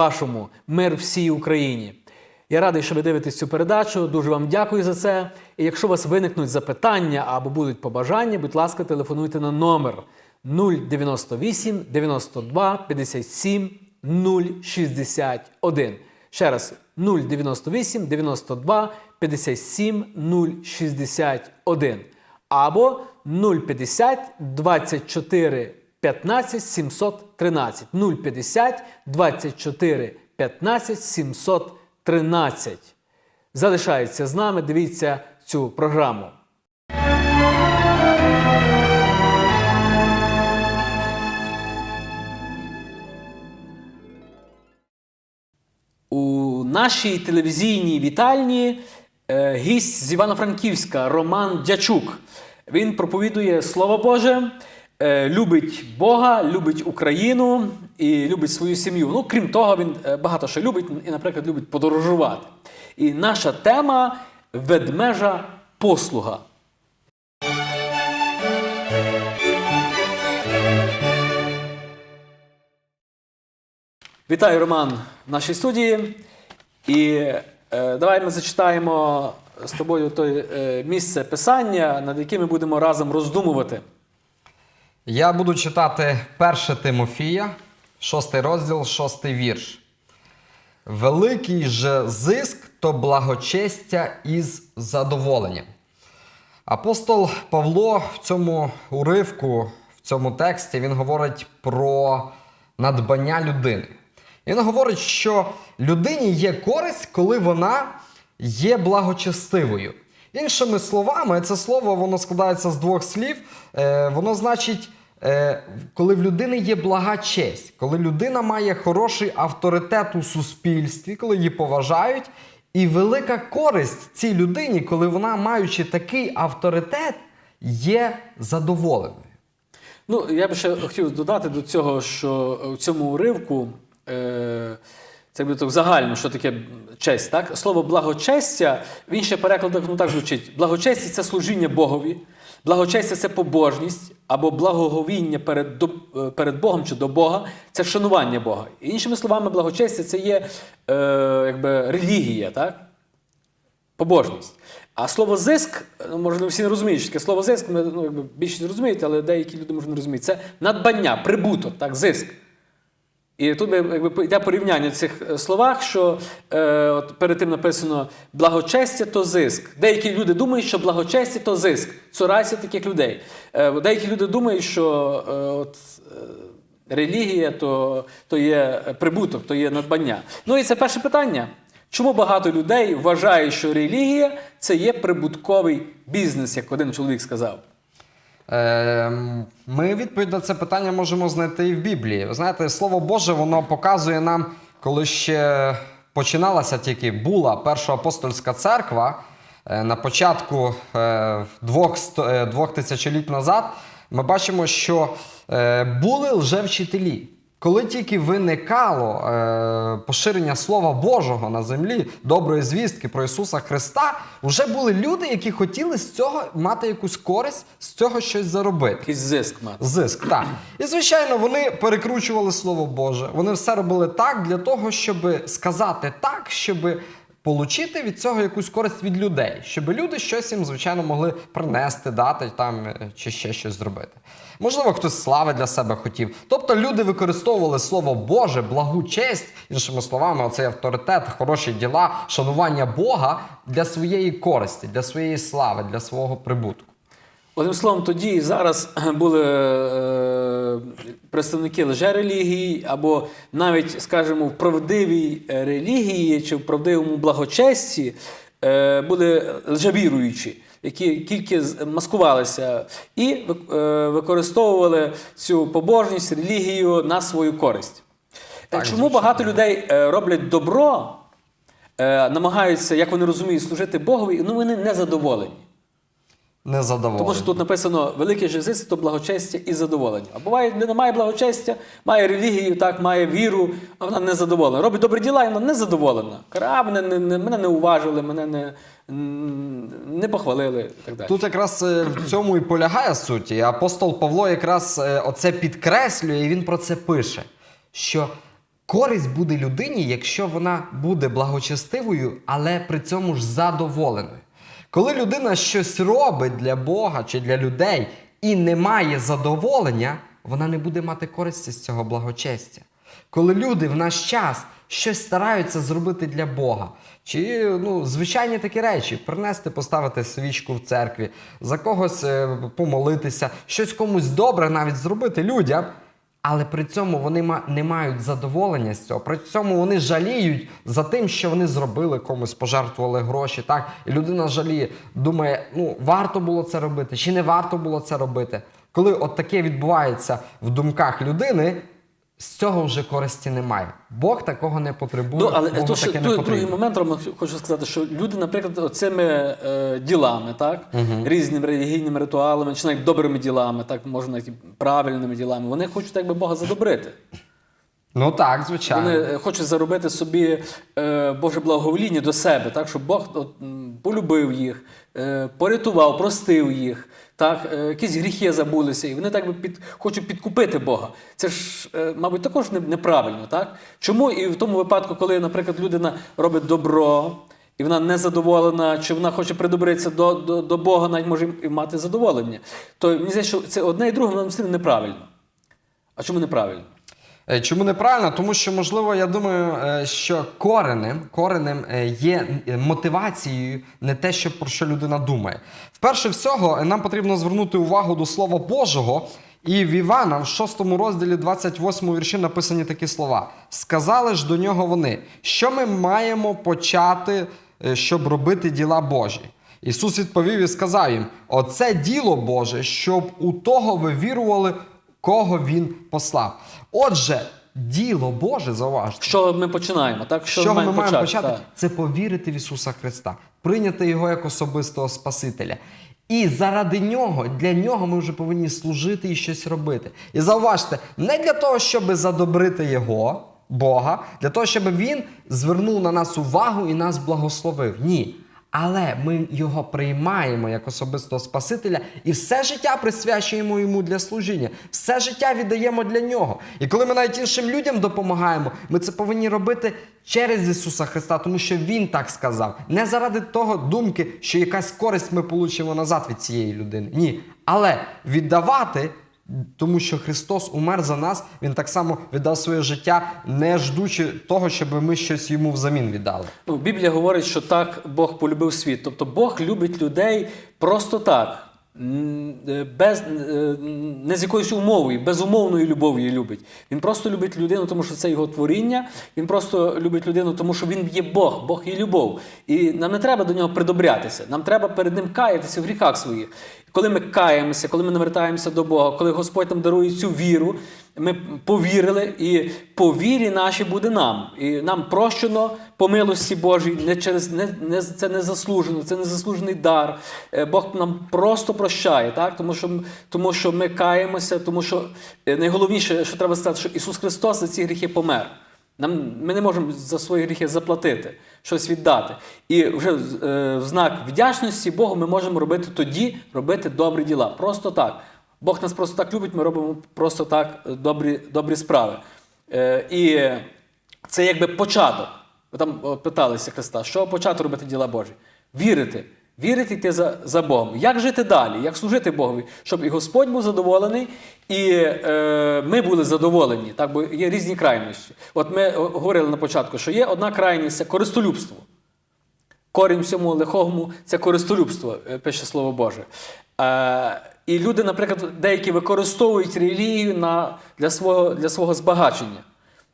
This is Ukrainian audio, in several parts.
вашому, мир всій Україні. Я радий, що ви дивитесь цю передачу. Дуже вам дякую за це. І якщо у вас виникнуть запитання або будуть побажання, будь ласка, телефонуйте на номер 098 92 57 061. Ще раз 098 92 57 061 або 050 24 15 713 050 24 15 713. Залишається з нами, дивіться цю програму. У нашій телевізійній вітальні е, гість з Івано-Франківська Роман Дячук. Він проповідує Слово Боже, любить Бога, любить Україну і любить свою сім'ю. Ну, крім того, він е, багато що любить і, наприклад, любить подорожувати. І наша тема ведмежа послуга. Вітаю, Роман, в нашій студії. І е, давай ми зачитаємо з тобою той е, місце писання, над яким ми будемо разом роздумувати. Я буду читати 1 Тимофія, 6 розділ, 6 вірш. Великий же зиск то благочестя із задоволенням. Апостол Павло в цьому уривку, в цьому тексті, він говорить про надбання людини. Він говорить, що людині є користь, коли вона є благочестивою. Іншими словами, це слово воно складається з двох слів. Е, воно значить, е, коли в людини є блага честь, коли людина має хороший авторитет у суспільстві, коли її поважають, і велика користь цій людині, коли вона, маючи такий авторитет, є задоволеною. Ну, я би ще хотів додати до цього, що в цьому уривку, е, це буде так загально, що таке честь. Так? Слово благочестя в інших перекладах ну, так звучить: благочестя це служіння Богові, благочестя це побожність або благоговіння перед, до- е, перед Богом чи до Бога, це шанування Бога. Іншими словами, благочестя це є е, якби, релігія. Так? побожність. А слово зиск, ну, не всі не розуміють, таке слово зиск, ну, якби, більшість розуміють, але деякі люди може не розуміють. Це надбання, прибуток, так, зиск. І тут якби, йде порівняння в цих е, словах, що е, от перед тим написано благочестя то зиск. Деякі люди думають, що благочестя то зиск. Цурайся таких людей. Е, деякі люди думають, що е, от, е, релігія то, то є прибуток, то є надбання. Ну і це перше питання. Чому багато людей вважають, що релігія це є прибутковий бізнес, як один чоловік сказав? Ем, Ми відповідь на це питання можемо знайти і в Біблії. Ви знаєте, слово Боже, воно показує нам, коли ще починалася тільки була перша апостольська церква е, на початку е, двох, е, двох тисячоліть назад. Ми бачимо, що були лжевчителі. Коли тільки виникало е, поширення Слова Божого на землі, доброї звістки про Ісуса Христа, вже були люди, які хотіли з цього мати якусь користь, з цього щось заробити. Якийсь зиск мати. Зиск, так. І звичайно, вони перекручували Слово Боже. Вони все робили так для того, щоб сказати так, щоб получити від цього якусь користь від людей, щоб люди щось їм, звичайно, могли принести, дати там е, чи ще щось зробити. Можливо, хтось слави для себе хотів. Тобто люди використовували слово Боже, благу честь, іншими словами, оцей авторитет, хороші діла, шанування Бога для своєї користі, для своєї слави, для свого прибутку. Одним словом, тоді і зараз були е, представники лжерелігії, або навіть, скажімо, в правдивій е, релігії чи в правдивому благочесті е, були лжевіруючі, які тільки маскувалися і е, використовували цю побожність, релігію на свою користь. Так, Чому багато людей е, роблять добро, е, намагаються, як вони розуміють, служити Богові, ну вони не задоволені. Незадоволені. Тому що тут написано велике же то благочестя і задоволення. А буває, людина має благочестя, має релігію, так, має віру, а вона не задоволена. Робить добрі діла, і вона не задоволена. Каже, мене не, не, мене не уважили, мене не, не похвалили і так далі. Тут якраз е, в цьому і полягає суть. І апостол Павло якраз е, оце підкреслює, і він про це пише. Що користь буде людині, якщо вона буде благочестивою, але при цьому ж задоволеною. Коли людина щось робить для Бога чи для людей і не має задоволення, вона не буде мати користі з цього благочестя. Коли люди в наш час щось стараються зробити для Бога, чи ну, звичайні такі речі, принести, поставити свічку в церкві, за когось е, помолитися, щось комусь добре навіть зробити людям. Але при цьому вони не мають задоволення з цього. При цьому вони жаліють за тим, що вони зробили комусь, пожертвували гроші. Так, і людина жаліє, думає, ну варто було це робити, чи не варто було це робити. Коли от таке відбувається в думках людини, з цього вже користі немає. Бог такого не потребує. Ну, але Богу то, що, таке не потрібно. другий момент, Рома, хочу сказати, що люди, наприклад, цими е, ділами, так, різними релігійними ритуалами, чи навіть добрими ділами, так, можна навіть і правильними ділами, вони хочуть якби Бога задобрити. Ну так, звичайно. Вони е, хочуть заробити собі е, Боже благовоління до себе, так, щоб Бог от, м, полюбив їх, е, порятував, простив їх, так, е, якісь гріхи забулися, і вони так би під, хочуть підкупити Бога. Це ж, е, мабуть, також неправильно. Так? Чому і в тому випадку, коли, наприклад, людина робить добро, і вона не задоволена, чи вона хоче придобритися до, до, до Бога, навіть може і мати задоволення, то мені здається, що це одне і друге воно неправильно. А чому неправильно? Е, Чому неправильно? Тому що, можливо, я думаю, е, що коренем, коренем є е, мотивацією не те, що про що людина думає. Вперше всього, нам потрібно звернути увагу до Слова Божого. І в Івана в 6 розділі 28 вірші написані такі слова: сказали ж до нього вони, що ми маємо почати, щоб робити діла Божі. Ісус відповів і сказав їм: Оце діло Боже, щоб у того ви вірували, кого Він послав. Отже, діло Боже, зауважте, Що ми починаємо? Так? що ми маємо почати, Так. це повірити в Ісуса Христа, прийняти Його як особистого Спасителя. І заради нього, для нього ми вже повинні служити і щось робити. І зауважте, не для того, щоб задобрити Його, Бога, для того, щоб Він звернув на нас увагу і нас благословив. Ні. Але ми його приймаємо як особистого Спасителя і все життя присвячуємо йому для служіння, все життя віддаємо для нього. І коли ми навіть іншим людям допомагаємо, ми це повинні робити через Ісуса Христа, тому що Він так сказав. Не заради того думки, що якась користь ми получимо назад від цієї людини. Ні. Але віддавати. Тому що Христос умер за нас, Він так само віддав своє життя, не ждучи того, щоб ми щось йому взамін віддали. Ну, Біблія говорить, що так Бог полюбив світ. Тобто Бог любить людей просто так, без, е, не з якоюсь умовою, безумовною любов'ю любить. Він просто любить людину, тому що це його творіння. Він просто любить людину, тому що він є Бог, Бог є любов. І нам не треба до нього придобрятися. Нам треба перед ним каятися в гріхах своїх. Коли ми каємося, коли ми навертаємося до Бога, коли Господь нам дарує цю віру, ми повірили, і по вірі нашій буде нам. І нам прощено по милості Божій, не через не, не це не заслужено, це не заслужений дар. Е, Бог нам просто прощає, так? Тому що, тому що ми каємося, тому що е, найголовніше, що треба сказати, що Ісус Христос за ці гріхи помер. Нам, ми не можемо за свої гріхи заплатити, щось віддати. І вже е, в знак вдячності Богу ми можемо робити тоді, робити добрі діла. Просто так. Бог нас просто так любить, ми робимо просто так добрі, добрі справи. Е, і це якби початок. Ви там питалися Христа, що почати робити діла Божі? Вірити. Вірити йти за, за Богом. Як жити далі? Як служити Богові? Щоб і Господь був задоволений, і е, ми були задоволені. Так, бо є різні крайності. От ми говорили на початку, що є одна крайність це користолюбство. Корінь всьому лихому це користолюбство, е, пише Слово Боже. Е, і люди, наприклад, деякі використовують релігію на, для, свого, для свого збагачення.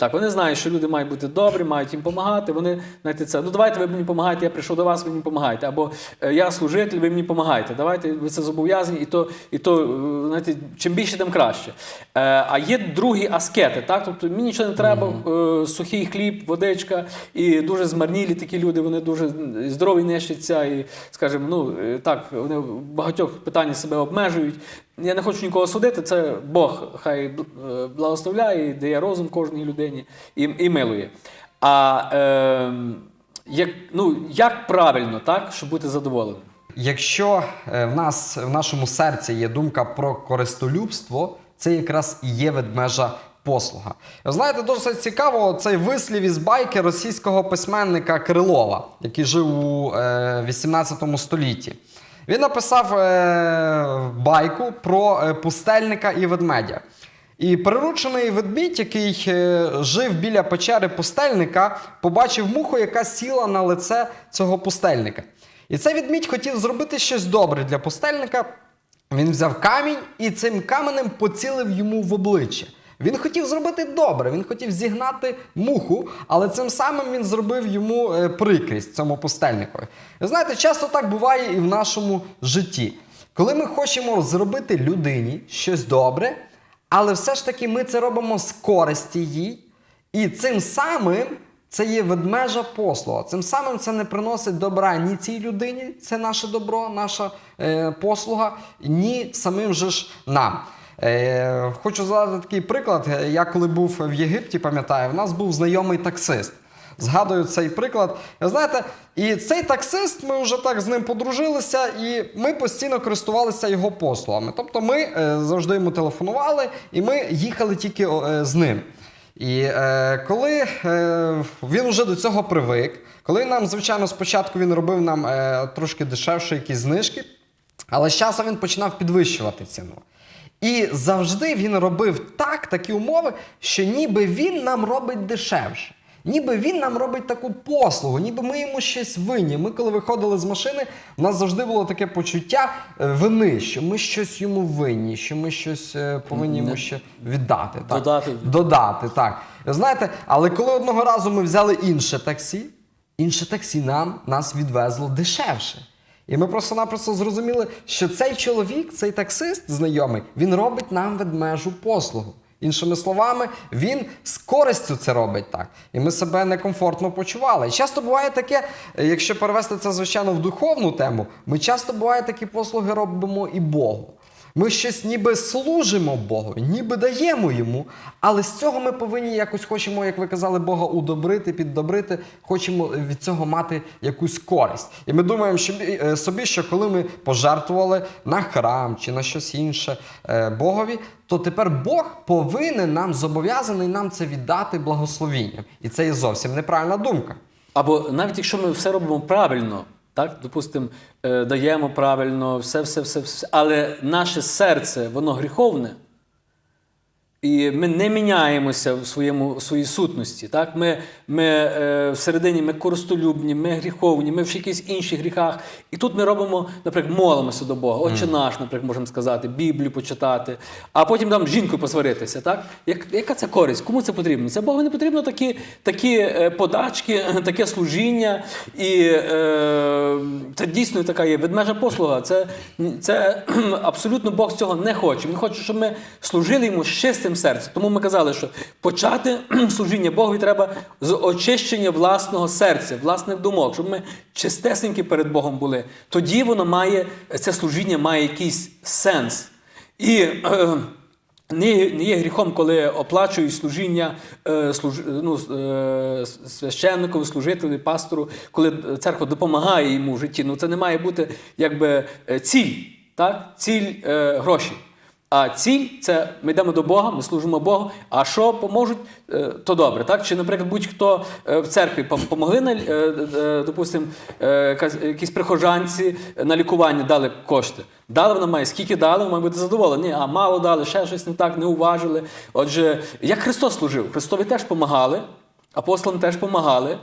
Так, вони знають, що люди мають бути добрі, мають їм допомагати. Вони знаєте, це ну давайте ви мені допомагаєте, я прийшов до вас, ви мені допомагаєте. Або е, я служитель, ви мені допомагаєте. Давайте ви це зобов'язані, і то, і то е, знаєте, чим більше, тим краще. Е, а є другі аскети, так? Тобто мені нічого не треба, е, сухий хліб, водичка, і дуже змарнілі такі люди, вони дуже здорові нещаться, і, скажімо, ну е, так, вони в багатьох питаннях себе обмежують. Я не хочу нікого судити, це Бог хай е, благословляє, дає розум кожній людині і, і милує. А е, як, ну, як правильно, так, щоб бути задоволеним? Якщо е, в нас в нашому серці є думка про користолюбство, це якраз і є ведмежа послуга. Знаєте, досить цікаво цей вислів із байки російського письменника Крилова, який жив у е, 18 столітті. Він написав е, байку про е, пустельника і ведмедя. І приручений ведмідь, який е, жив біля печери пустельника, побачив муху, яка сіла на лице цього пустельника. І цей ведмідь хотів зробити щось добре для пустельника. Він взяв камінь і цим каменем поцілив йому в обличчя. Він хотів зробити добре, він хотів зігнати муху, але цим самим він зробив йому е, прикрість цьому пустельникові. Ви знаєте, часто так буває і в нашому житті. Коли ми хочемо зробити людині щось добре, але все ж таки ми це робимо з користі їй, і цим самим це є ведмежа послуга. Цим самим це не приносить добра ні цій людині, це наше добро, наша е, послуга, ні самим же ж нам. Е, хочу задати такий приклад. Я коли був в Єгипті, пам'ятаю, в нас був знайомий таксист. Згадую цей приклад. Знаєте, і цей таксист, ми вже так з ним подружилися, і ми постійно користувалися його послугами. Тобто ми е, завжди йому телефонували, і ми їхали тільки е, з ним. І е, коли е, він вже до цього привик, коли нам, звичайно, спочатку він робив нам е, трошки дешевше якісь знижки, але з часом він починав підвищувати ціну. І завжди він робив так, такі умови, що ніби він нам робить дешевше. Ніби він нам робить таку послугу, ніби ми йому щось винні. Ми, коли виходили з машини, у нас завжди було таке почуття е, вини, що ми щось йому винні, що ми щось е, повинні йому ще віддати. Так? Додати. Додати, так. Знаєте, але коли одного разу ми взяли інше таксі, інше таксі нам нас відвезло дешевше. І ми просто-напросто зрозуміли, що цей чоловік, цей таксист знайомий, він робить нам ведмежу послугу. Іншими словами, він з користю це робить так. І ми себе некомфортно почували. І часто буває таке, е, якщо перевести це, звичайно, в духовну тему, ми часто буває такі послуги робимо і Богу. Ми щось ніби служимо Богу, ніби даємо йому, але з цього ми повинні якось хочемо, як ви казали, Бога удобрити, піддобрити, хочемо від цього мати якусь користь. І ми думаємо е, собі, що коли ми пожертвували на храм чи на щось інше е, Богові, то тепер Бог повинен нам зобов'язаний нам це віддати благословінням. І це є зовсім неправильна думка. Або навіть якщо ми все робимо правильно, так, допустимо, е, даємо правильно, все, все, все, все, але наше серце, воно гріховне, і ми не міняємося в своєму в своїй сутності. Так? Ми, ми е, всередині ми користолюбні, ми гріховні, ми в якихось інших гріхах. І тут ми робимо, наприклад, молимося до Бога. Отче наш, наприклад, можемо сказати, Біблію почитати, а потім там з жінкою посваритися. Так? Як, яка це користь? Кому це потрібно? Це Богу не потрібно такі, такі е, подачки, таке служіння. І е, це дійсно така є ведмежа послуга. Це, це абсолютно Бог цього не хоче. Він хоче, щоб ми служили йому з чистим серцем. Тому ми казали, що почати служіння Богові треба з очищення власного серця, власних думок, щоб ми чистесенькі перед Богом були. Тоді воно має, це служіння має якийсь сенс. І е, не, є- гріхом, коли оплачують служіння е, служ, ну, е, священникові, служителю, пастору, коли церква допомагає йому в житті. Ну це не має бути якби е, ціль, так? ціль е, гроші. А ціль це ми йдемо до Бога, ми служимо Богу. А що поможуть, е, то добре. Так? Чи, наприклад, будь-хто е, в церкві пом- помогли, е, допустим, якась- якісь прихожанці на лікування дали кошти. Дали вона має, скільки дали, має бути задоволена. Ні, а мало дали, ще щось не так, не уважили. Отже, як Христос служив? Христові теж помагали, апостолам теж помагали.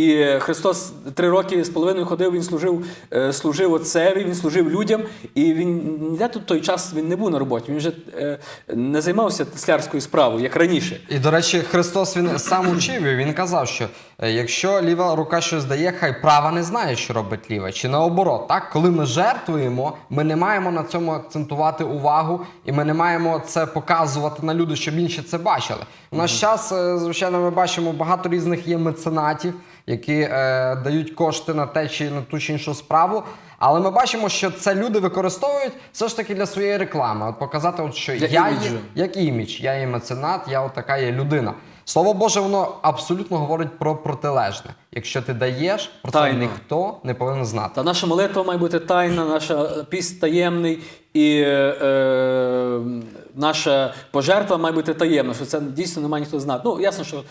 І Христос три роки з половиною ходив, він служив, е, служив отцеві, він служив людям, і він ніде тут той час він не був на роботі. Він вже е, не займався теслярською справою, як раніше. І, до речі, Христос він сам учив, і він казав, що е, якщо ліва рука щось дає, хай права не знає, що робить ліва. Чи наоборот, так? Коли ми жертвуємо, ми не маємо на цьому акцентувати увагу, і ми не маємо це показувати на люди, щоб інші це бачили. У наш час, звичайно, ми бачимо багато різних є меценатів, які е, дають кошти на те чи на ту чи іншу справу. Але ми бачимо, що це люди використовують все ж таки для своєї реклами. От показати, от, що Для я є, іміджу. як імідж. Я є меценат, я от така є людина. Слово Боже, воно абсолютно говорить про протилежне. Якщо ти даєш, про це Тайно. ніхто не повинен знати. Та наша молитва має бути тайна, наша піст таємний, і е, е, наша пожертва має бути таємна, що це дійсно немає ніхто знати. Ну, ясно, що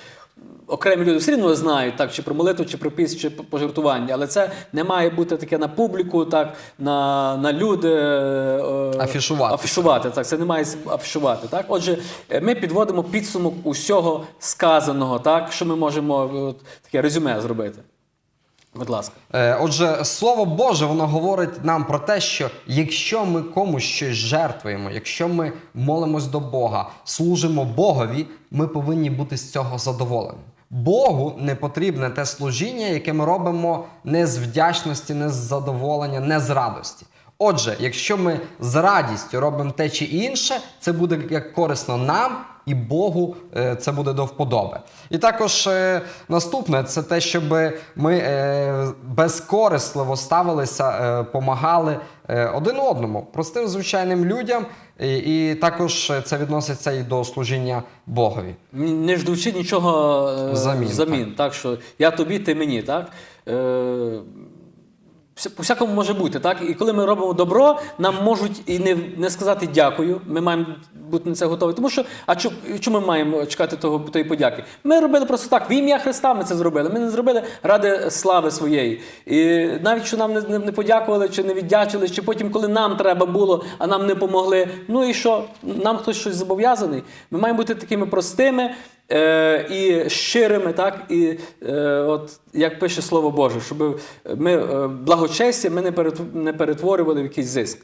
окремі люди все рівно знають, так, чи про молитву, чи про піст, чи пожертвування, але це не має бути таке на публіку, так, на, на люди. е, Афішувати. Афішувати, так, це не має афішувати. Так? Отже, е, ми підводимо підсумок усього сказаного, так, що ми можемо е, от, таке резюме зробити. Будь ласка. Отже, слово Боже, воно говорить нам про те, що якщо ми комусь щось жертвуємо, якщо ми молимось до Бога, служимо Богові, ми повинні бути з цього задоволені. Богу не потрібне те служіння, яке ми робимо не з вдячності, не з задоволення, не з радості. Отже, якщо ми з радістю робимо те чи інше, це буде як корисно нам і Богу е, це буде до вподоби. І також е, наступне це те, щоб ми е, безкорисливо ставилися, помагали е, один одному, простим звичайним людям, і, також це відноситься і до служіння Богові. Не ждучи нічого е, Взамін, взамін так. що я тобі, ти мені, так? По всякому може бути, так? І коли ми робимо добро, нам можуть і не, не сказати дякую. Ми маємо бути на це готові. Тому що, а чому ми маємо чекати того тої подяки? Ми робили просто так. В ім'я Христа ми це зробили. Ми не зробили ради слави своєї. І навіть що нам не, не, не подякували, чи не віддячили, чи потім, коли нам треба було, а нам не помогли. Ну і що? Нам хтось щось зобов'язаний. Ми маємо бути такими простими. Е, і щирими, так і е, от як пише Слово Боже, щоб ми е, благочестя ми не перетв- перетворювали в якийсь зиск.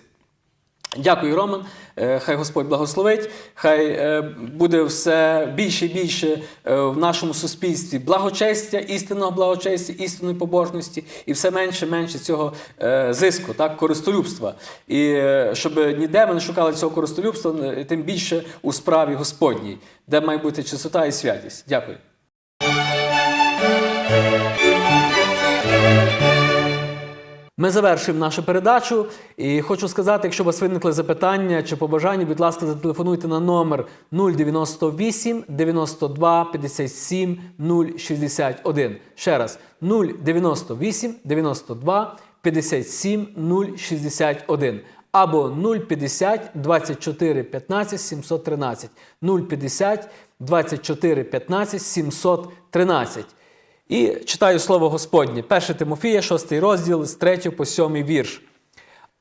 Дякую, Роман. Е, Хай Господь благословить. Хай е, буде все більше і більше е, в нашому суспільстві благочестя, істинного благочестя, істинної побожності, і все менше і менше цього зиску, так, користолюбства. І щоб ніде ми не шукали цього користолюбства, тим більше у справі Господній, де має бути чистота і святість. Дякую. Ми завершуємо нашу передачу. І хочу сказати, якщо у вас виникли запитання чи побажання, будь ласка, зателефонуйте на номер 098 92 57 061. Ще раз 098 92 57 061. Або 050 24 15 713. 050 24 15 713. І читаю слово Господнє, 1 Тимофія, 6 розділ з 3 по 7 вірш.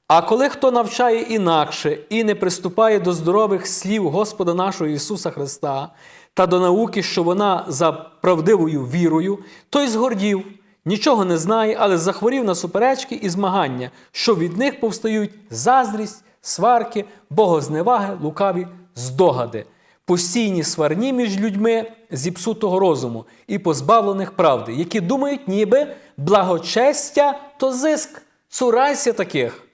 А коли хто навчає інакше і не приступає до здорових слів Господа нашого Ісуса Христа та до науки, що вона за правдивою вірою, той згордів, нічого не знає, але захворів на суперечки і змагання, що від них повстають заздрість, сварки, богозневаги, лукаві здогади постійні сварні між людьми зіпсутого розуму і позбавлених правди, які думають, ніби благочестя то зиск. Цурайся таких.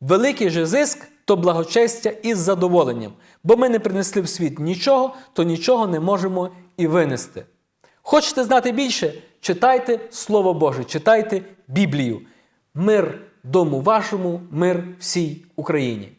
Великий же зиск то благочестя із задоволенням, бо ми не принесли в світ нічого, то нічого не можемо і винести. Хочете знати більше? Читайте Слово Боже, читайте Біблію. Мир дому вашому, мир всій Україні.